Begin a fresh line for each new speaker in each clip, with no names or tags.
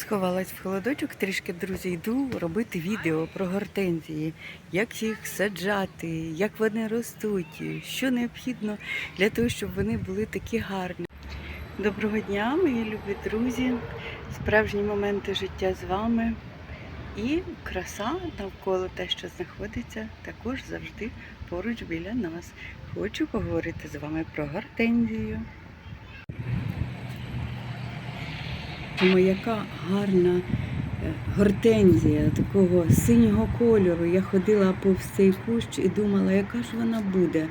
Сховалась в холодочок, трішки, друзі, йду робити відео про гортензії, як їх саджати, як вони ростуть, що необхідно для того, щоб вони були такі гарні. Доброго дня, мої любі друзі, справжні моменти життя з вами. І краса навколо те, що знаходиться, також завжди поруч біля нас. Хочу поговорити з вами про гортензію. Тому яка гарна е, гортензія такого синього кольору. Я ходила повз цей кущ і думала, яка ж вона буде.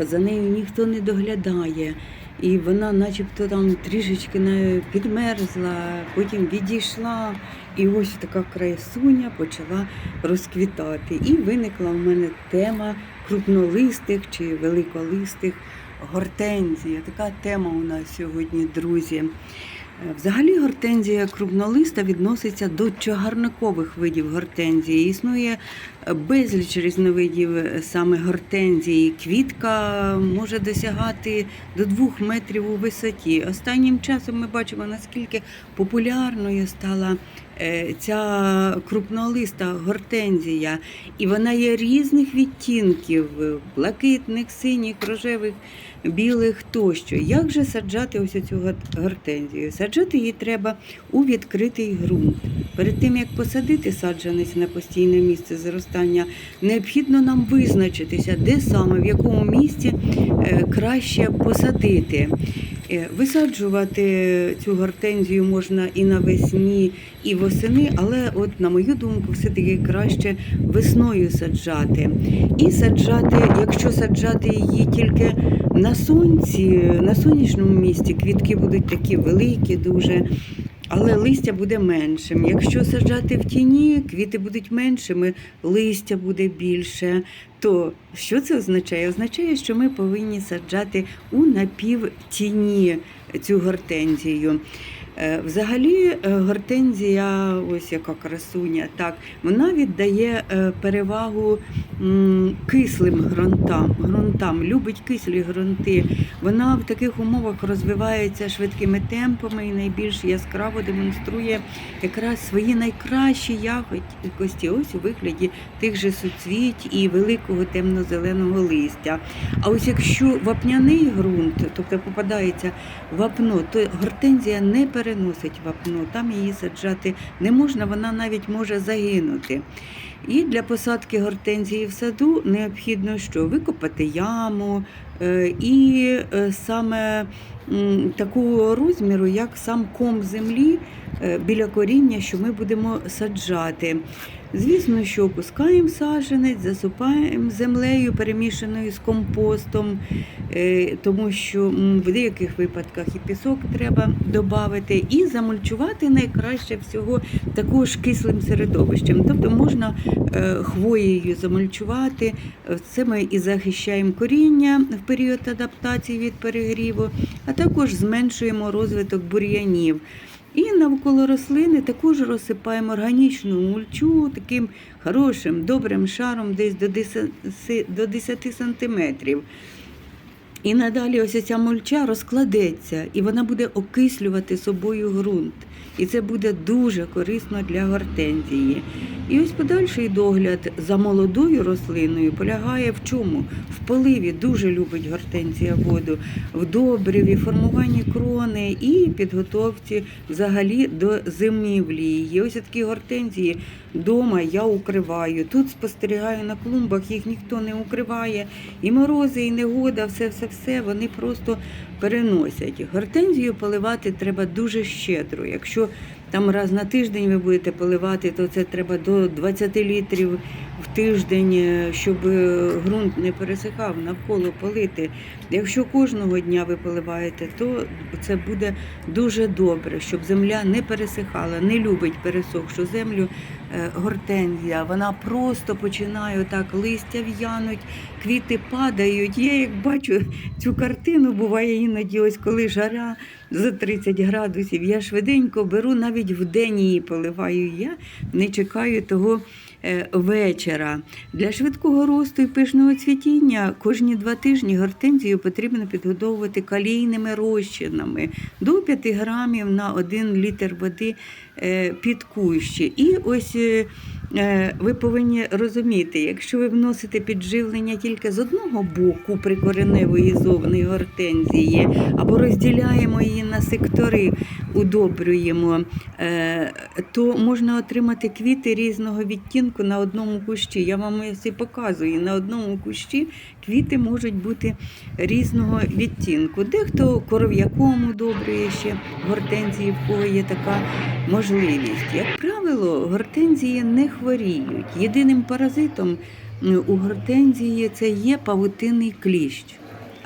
За нею ніхто не доглядає. І вона начебто там трішечки підмерзла, потім відійшла. І ось така красуня почала розквітати. І виникла в мене тема крупнолистих чи великолистих гортензій. Така тема у нас сьогодні, друзі. Взагалі гортензія крупнолиста відноситься до чагарникових видів гортензії. Існує безліч різновидів саме гортензії. Квітка може досягати до двох метрів у висоті. Останнім часом ми бачимо, наскільки популярною стала е, ця крупнолиста гортензія. І вона є різних відтінків: блакитних, синіх, рожевих, білих тощо. Як же саджати ось цю гортензію? Саджати її треба у відкритий ґрунт. Перед тим як посадити саджанець на постійне місце зростання, необхідно нам визначитися, де саме в якому місці е, краще посадити. Е, Висаджувати цю гортензію можна і навесні, і восени, але, от, на мою думку, все-таки краще весною саджати. І саджати, якщо саджати її тільки на сонці, на сонячному місці, квітки будуть такі великі, дуже. Але листя буде меншим. Якщо саджати в тіні, квіти будуть меншими, листя буде більше. То що це означає? Означає, що ми повинні саджати у напівтіні цю гортензію. Е, Взагалі, е, гортензія, ось яка красуня, так, вона віддає е, перевагу кислим ґрунтам, ґрунтам, любить кислі ґрунти. Вона в таких умовах розвивається швидкими темпами і найбільш яскраво демонструє якраз свої найкращі якості, ось у вигляді тих же суцвіть і великого темно-зеленого листя. А ось якщо вапняний ґрунт, тобто попадається вапно, то гортензія не переносить вапно, там її саджати не можна, вона навіть може загинути. І для посадки гортензії в саду необхідно що? Викопати яму е, і е, саме такого розміру, як сам ком землі е, біля коріння, що ми будемо саджати. Звісно, що опускаємо саджанець, засипаємо землею, перемішаною з компостом, е, тому що в деяких випадках і пісок треба додати, і замульчувати найкраще всього також кислим середовищем. Тобто можна е, хвоєю замульчувати. Це ми і захищаємо коріння в період адаптації від перегріву, а також зменшуємо розвиток бур'янів. І навколо рослини також розсипаємо органічну мульчу таким хорошим, добрим шаром десь до 10, до 10 сантиметрів. І надалі ось ця мульча розкладеться, і вона буде окислювати собою ґрунт. І це буде дуже корисно для гортензії. І ось подальший догляд за молодою рослиною полягає в чому? В поливі дуже любить гортензія воду, в добриві, формуванні крони і підготовці взагалі до зимівлі. її. Ось такі гортензії вдома я укриваю. Тут спостерігаю на клумбах, їх ніхто не укриває. І морози, і негода, все, все, все вони просто переносять. Гортензію поливати треба дуже щедро. Якщо там раз на тиждень ви будете поливати, то це треба до 20 літрів в тиждень, е, щоб е, ґрунт не пересихав, навколо полити. Якщо кожного дня ви поливаєте, то це буде дуже добре, щоб земля не пересихала, не любить пересохшу землю. е, Гортензія, вона просто починає так листя в'януть, квіти падають. Я як бачу цю картину, буває іноді, ось коли жара за 30 градусів. Я швиденько беру, навіть в день її поливаю. Я не чекаю того вечора. Для швидкого росту і пишного цвітіння кожні два тижні гортензію потрібно підгодовувати калійними розчинами до 5 грамів на 1 літр води е, під кущі. І ось е, е, ви повинні розуміти, якщо ви вносите підживлення тільки з одного боку прикореневої зовної гортензії, або розділяємо її на сектори, удобрюємо, е, то можна отримати квіти різного відтінку на одному кущі. Я вам і показую. На одному кущі квіти можуть бути різного відтінку. Дехто коров'яком удобрює ще гортензії, в кого є така можливість. Як правило, гортензії не хворіють. Єдиним паразитом у гортензії це є павутинний кліщ.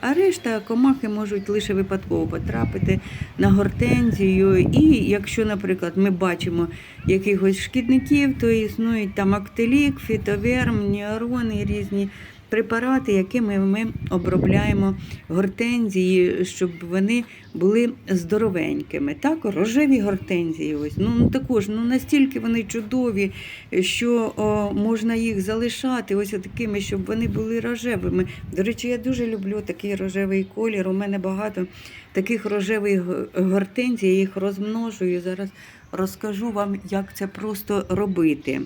А решта комахи можуть лише випадково потрапити на гортензію. І якщо, наприклад, ми бачимо якихось шкідників, то існують там актилік, фітоверм, ніарони, різні препарати, якими ми обробляємо гортензії, щоб вони були здоровенькими. Так, рожеві гортензії, ось ну також ну настільки вони чудові, що о, можна їх залишати ось такими, щоб вони були рожевими. До речі, я дуже люблю такий рожевий колір. У мене багато таких рожевих гортензій, я їх розмножую. Зараз розкажу вам, як це просто робити.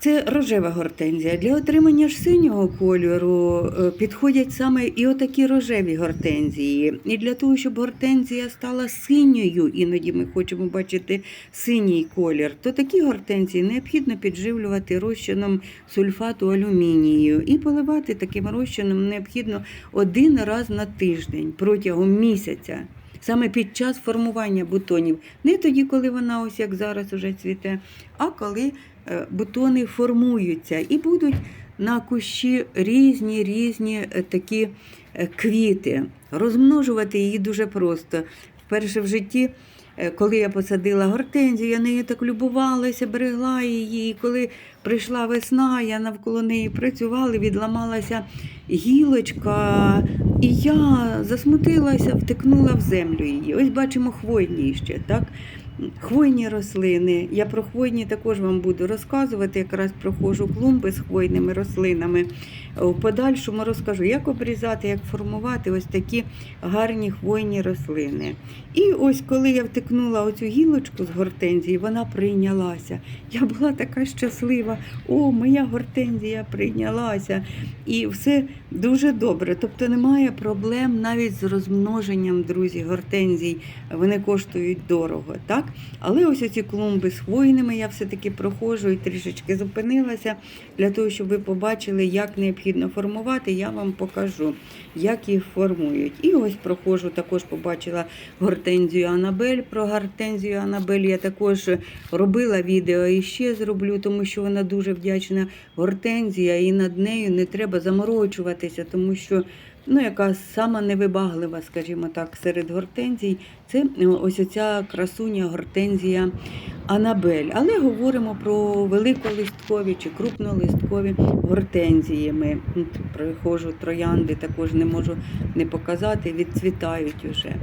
Це рожева гортензія. Для отримання ж синього кольору е, підходять саме і отакі рожеві гортензії. І для того, щоб гортензія стала синьою, іноді ми хочемо бачити синій колір, то такі гортензії необхідно підживлювати розчином сульфату алюмінію. І поливати таким розчином необхідно один раз на тиждень протягом місяця. Саме під час формування бутонів. Не тоді, коли вона ось як зараз уже цвіте, а коли бутони формуються і будуть на кущі різні різні е, такі е, квіти. Розмножувати її дуже просто. Вперше в житті, е, коли я посадила гортензію, я нею так любувалася, берегла її. І коли прийшла весна, я навколо неї працювала, відламалася гілочка, і я засмутилася, втикнула в землю її. Ось бачимо хвойні ще, так? Хвойні рослини. Я про хвойні також вам буду розказувати. Якраз проходжу клумби з хвойними рослинами. В подальшому розкажу, як обрізати, як формувати ось такі гарні хвойні рослини. І ось коли я втикнула оцю гілочку з гортензії, вона прийнялася. Я була така щаслива. О, моя гортензія прийнялася. І все дуже добре. Тобто немає проблем навіть з розмноженням, друзі, гортензій. Вони коштують дорого. так? Але ось ці клумби з хвойними я все-таки проходжу і трішечки зупинилася для того, щоб ви побачили, як необхідно формувати. Я вам покажу, як їх формують. І ось проходжу, також побачила гортензію Анабель. Про гортензію Анабель я також робила відео і ще зроблю, тому що вона дуже вдячна гортензія, і над нею не треба заморочуватися, тому що. Ну, яка сама невибаглива, скажімо так, серед гортензій, це е, ось оця красуня гортензія Анабель. Але говоримо про великолисткові чи крупнолисткові гортензії. Ми приходжу троянди, також не можу не показати, відцвітають уже.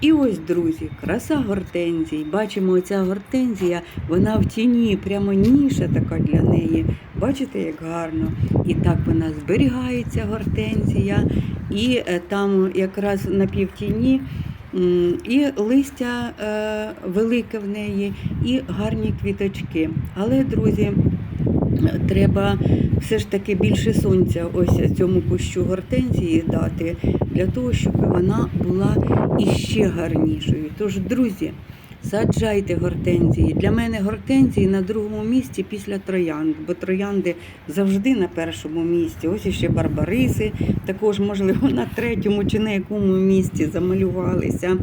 І ось, друзі, краса гортензій. Бачимо, оця гортензія, вона в тіні, прямо ніша така для неї. Бачите, як гарно. І так вона зберігається, гортензія, і е, там якраз на півтіні. І листя е, велике в неї, і гарні квіточки. Але, друзі, треба все ж таки більше сонця ось цьому кущу гортензії дати, для того, щоб вона була іще гарнішою. Тож, друзі, саджайте гортензії. Для мене гортензії на другому місці після троянд, бо троянди завжди на першому місці. Ось іще барбариси, також, можливо, на третьому чи на якому місці замалювалися.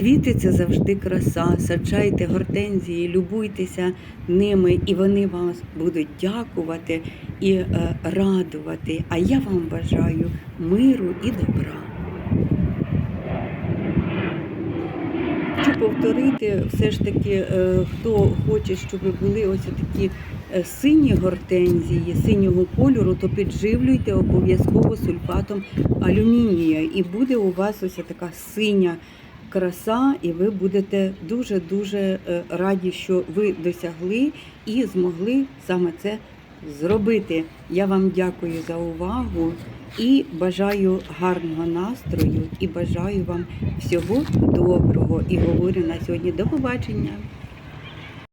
Квіти це завжди краса. Саджайте гортензії, любуйтеся ними, і вони вам будуть дякувати і е, радувати. А я вам бажаю миру і добра. Хочу повторити, все ж таки, е, хто хоче, щоб були ось такі е, сині гортензії, синього кольору, то підживлюйте обов'язково сульфатом алюмінія. І буде у вас ось така синя краса, і ви будете дуже-дуже е, раді, що ви досягли і змогли саме це зробити. Я вам дякую за увагу і бажаю гарного настрою, і бажаю вам всього доброго. І говорю на сьогодні до побачення.